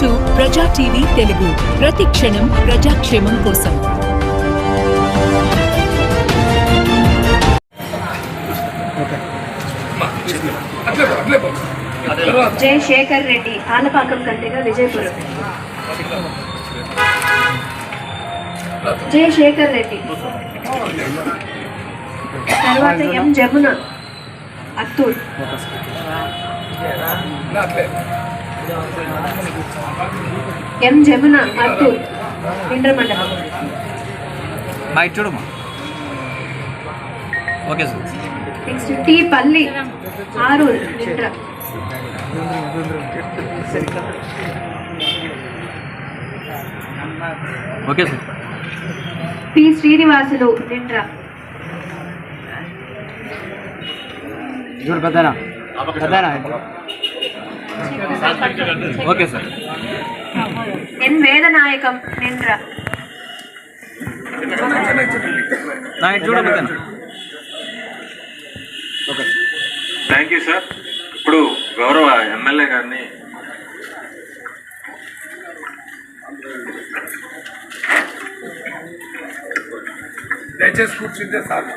To ప్రజా TV Telugu. ప్రతి క్షణం ప్రజాక్షేమం కోసం. జయ శేఖర్ రెడ్డి ఆలపాకం కంటిగా విజయపురం. జయ శేఖర్ రెడ్డి. తర్వాత ఎం జమున అత్తూర్. ఎం జమున అత్తూర్ ఇంద్ర మండలం మైక్ చూడమ్మా. Okay sir. Next T Palli Arur okay sir. P Srinivasulu Nindra చూడు పెద్దనా? పెద్దనా? Okay sir. N Vedanayakam Nindra నా ఇటు చూడు పెద్దనా థ్యాంక్ యూ సార్ ఇప్పుడు గౌరవ ఎమ్మెల్యే గారిని దయచేసి కూర్చుంటే సార్.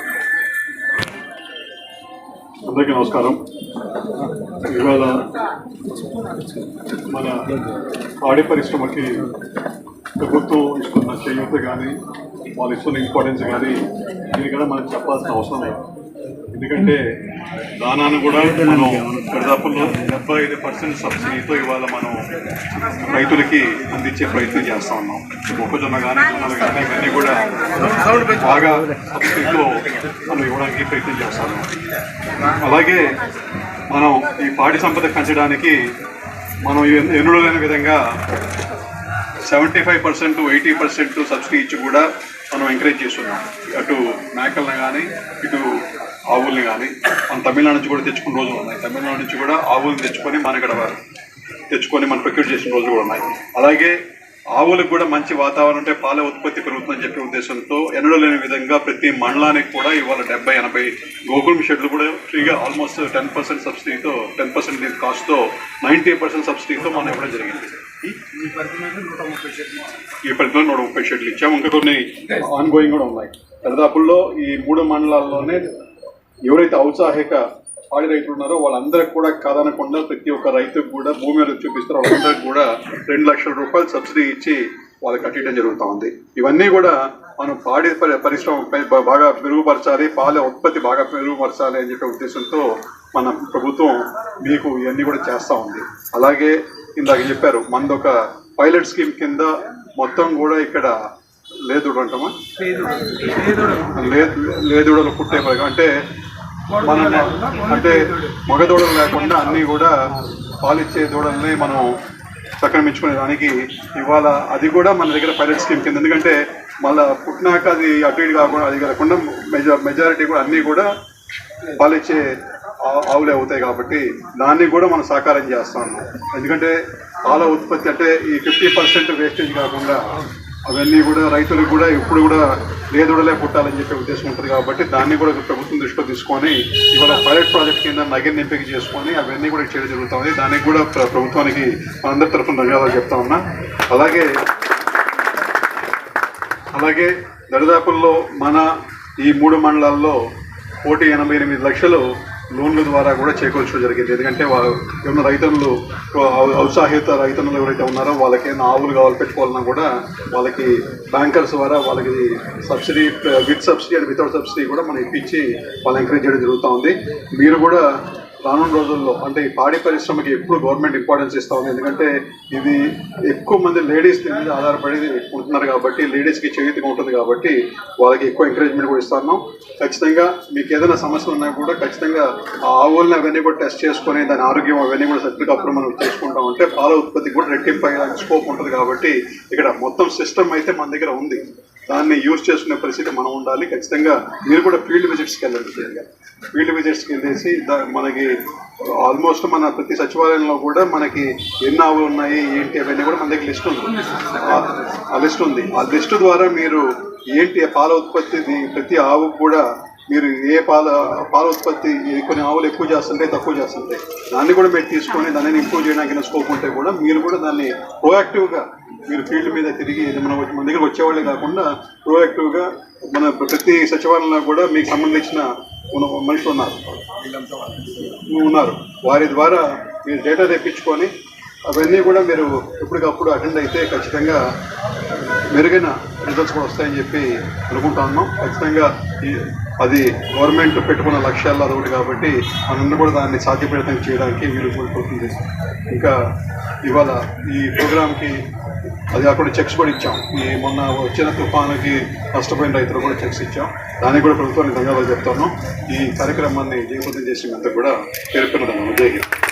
అందరికీ నమస్కారం. ఇవాళ మన పాడి పరిశ్రమకి ప్రభుత్వం ఇస్తున్న చేయూత కానీ వాళ్ళు ఇస్తున్న ఇంపార్టెన్స్ కానీ దీనికన్నా మనం చెప్పాల్సిన అవసరం లేదు. ఎందుకంటే దానాన్ని కూడా మనం దరిదాపుల్లో డెబ్బై ఐదు పర్సెంట్ సబ్సిడీతో ఇవాళ మనం రైతులకి అందించే ప్రయత్నం చేస్తా ఉన్నాం. మొక్కజొన్న కానీ జొన్నలు కానీ ఇవన్నీ కూడా బాగా సబ్సిడీతో మనం ఇవ్వడానికి ప్రయత్నం చేస్తాం అలాగే మనం ఈ పాడి సంపద పెంచడానికి మనం ఎన్- లేని విధంగా seventy five percent eighty percent subsidy ఇచ్చి కూడా మనం ఎంకరేజ్ చేస్తున్నాం. అటు మేకల్ని కానీ ఇటు ఆవుల్ని కానీ మన తమిళనాడు నుంచి కూడా తెచ్చుకున్న రోజులు ఉన్నాయి. తమిళనాడు నుంచి కూడా ఆవుల్ని తెచ్చుకొని మన ఇక్కడ తెచ్చుకొని మనం ప్రొక్యూర్ చేసిన రోజులు కూడా ఉన్నాయి. అలాగే ఆవులకు కూడా మంచి వాతావరణం ఉంటే పాల ఉత్పత్తి పెరుగుతుందని చెప్పే ఉద్దేశంతో ఎన్నడూ లేని విధంగా ప్రతి మండలానికి కూడా ఇవాళ డెబ్బై ఎనభై గోకులం షెడ్లు కూడా ఫ్రీగా ఆల్మోస్ట్ టెన్ పర్సెంట్ సబ్సిడీతో టెన్ పర్సెంట్ కాస్ట్తో నైంటీ పర్సెంట్ సబ్సిడీతో మనం ఇవ్వడం జరిగింది. ఈ పరిధిలో నూట ముప్పై షెడ్లు ఇచ్చాము. ఇంకా కొన్ని ఆన్ గోయింగ్ కూడా ఉన్నాయి. దరిదాపుల్లో ఈ మూడు మండలాల్లోనే ఎవరైతే ఔత్సాహిక పాడి రైతులు ఉన్నారో వాళ్ళందరికీ కూడా కాదనకుండా ప్రతి ఒక్క రైతుకు కూడా భూమి మీద చూపిస్తారు. వాళ్ళందరికీ కూడా రెండు లక్షల రూపాయలు సబ్సిడీ ఇచ్చి వాళ్ళకి కట్టడం జరుగుతూ ఉంది. ఇవన్నీ కూడా మనం పాడి పరి- పరిశ్రమ బాగా మెరుగుపరచాలి పాల ఉత్పత్తి బాగా మెరుగుపరచాలి అని చెప్పే ఉద్దేశంతో మన ప్రభుత్వం మీకు ఇవన్నీ కూడా చేస్తూ ఉంది. అలాగే ఇందాక చెప్పారు మనది ఒక పైలట్ స్కీమ్ కింద మొత్తం కూడా ఇక్కడ లేదుడు అంటామా? లేదు లేదుడలు పుట్టే అంటే మన అంటే మగ దూడలు లేకుండా అన్నీ కూడా పాలిచ్చే దూడల్ని మనం సక్రమించుకునే దానికి ఇవాళ అది కూడా మన దగ్గర పైలట్ స్కీమ్ కింద. ఎందుకంటే మళ్ళీ పుట్టినాక అది అటు ఇటు కాకుండా అది కాకుండా మెజా మెజారిటీ కూడా అన్నీ కూడా పాలిచ్చే ఆవులే అవుతాయి కాబట్టి దాన్ని కూడా మనం సాకారం చేస్తాం ఎందుకంటే పాల ఉత్పత్తి అంటే ఈ ఫిఫ్టీ పర్సెంట్ వేస్టేజ్ కాకుండా అవన్నీ కూడా రైతులకు కూడా ఇప్పుడు కూడా లేదుడలే పుట్టాలని చెప్పే ఉద్దేశం ఉంటుంది కాబట్టి దాన్ని కూడా ప్రభుత్వం దృష్టిలో తీసుకొని ఇవాళ పైలట్ ప్రాజెక్ట్ కింద నగర్ ఎంపిక చేసుకొని అవన్నీ కూడా చేయడం జరుగుతుంది. దానికి కూడా ప్రభుత్వానికి మనందరి తరఫున ధన్యవాదాలు చెప్తా ఉన్నా. అలాగే అలాగే దరిదాపుల్లో మన ఈ మూడు మండలాల్లో కోటి ఎనభై ఎనిమిది లక్షలు లోన్ల ద్వారా కూడా చేకూర్చడం జరిగింది. ఎందుకంటే వాళ్ళు ఏమన్నా రైతులు ఔత్సాహిత రైతులు ఎవరైతే ఉన్నారో వాళ్ళకి ఏమైనా ఆవులు కావాలి పెట్టుకోవాలన్నా కూడా వాళ్ళకి బ్యాంకర్స్ ద్వారా వాళ్ళకి subsidy with subsidy and without subsidy కూడా మనం ఇప్పించి వాళ్ళు ఎంకరేజ్ చేయడం జరుగుతూ ఉంది. మీరు కూడా రానున్న రోజుల్లో అంటే ఈ పాడి పరిశ్రమకి ఎప్పుడు గవర్నమెంట్ ఇంపార్టెన్స్ ఇస్తా ఉంది ఎందుకంటే ఇది ఎక్కువ మంది లేడీస్ దీని మీద ఆధారపడి ఉంటున్నారు కాబట్టి లేడీస్కి చేతిగా ఉంటుంది కాబట్టి వాళ్ళకి ఎక్కువ ఎంకరేజ్మెంట్ కూడా ఇస్తున్నాం ఖచ్చితంగా మీకు ఏదైనా సమస్యలు ఉన్నా కూడా ఖచ్చితంగా ఆ ఆవుల్ని అవన్నీ కూడా టెస్ట్ చేసుకొని దాని ఆరోగ్యం అవన్నీ కూడా సర్టిఫికేట్ అప్పుడు మనం చేసుకుంటాం. అంటే పాల ఉత్పత్తి కూడా రెట్టింపు స్కోప్ ఉంటుంది కాబట్టి ఇక్కడ మొత్తం సిస్టమ్ అయితే మన దగ్గర ఉంది. దాన్ని యూజ్ చేసుకునే పరిస్థితి మనం ఉండాలి. ఖచ్చితంగా మీరు కూడా ఫీల్డ్ విజిట్స్కి వెళ్ళండి ఫీల్డ్ విజిట్స్కి వెళ్ళేసి దా- మనకి ఆల్మోస్ట్ మన ప్రతి సచివాలయంలో కూడా మనకి ఎన్ని ఆవులు ఉన్నాయి ఏంటి అవన్నీ కూడా మన దగ్గర లిస్ట్ ఉంది. ఆ- లిస్ట్ ఉంది. ఆ లిస్ట్ ద్వారా మీరు ఏంటి ఆ పాల ఉత్పత్తి ప్రతి ఆవు కూడా మీరు ఏ పాల పాల ఉత్పత్తి కొన్ని ఆవులు ఎక్కువ చేస్తుంటే తక్కువ చేస్తుంటాయి దాన్ని కూడా మీరు తీసుకొని దాన్ని ఇంప్రూవ్ చేయడానికి స్కోప్ ఉంటే కూడా మీరు కూడా దాన్ని ప్రోయాక్టివ్గా మీరు ఫీల్డ్ మీద తిరిగి మన మన దగ్గర వచ్చేవాళ్ళే కాకుండా ప్రోయాక్టివ్గా మన ప్రతి సచివాలయంలో కూడా మీకు సంబంధించిన మనుషులు ఉన్నారు. ఉన్నారు. వారి ద్వారా మీరు డేటా తెప్పించుకొని అవన్నీ కూడా మీరు ఎప్పటికప్పుడు అటెండ్ అయితే ఖచ్చితంగా మెరుగైన రిజల్ట్స్ కూడా వస్తాయని చెప్పి అనుకుంటా ఉన్నాం ఖచ్చితంగా ఈ అది గవర్నమెంట్ పెట్టుకున్న లక్ష్యాల్లో అదొకటి కాబట్టి మనందరూ కూడా దాన్ని సాధ్యపడతం చేయడానికి వీలు కోరుకుంటుంది ఇంకా ఇవాళ ఈ ప్రోగ్రామ్కి అది అక్కడ చెక్స్ కూడా ఇచ్చాం. ఈ మొన్న వచ్చిన తుఫానుకి నష్టపోయిన రైతులు కూడా చెక్స్ ఇచ్చాం. దానికి కూడా ప్రభుత్వానికి ధన్యవాదాలు చెప్తాను ఈ కార్యక్రమాన్ని జయప్రదం చేసినంత కూడా పేర్కొన్నదాన్ని జై హింద్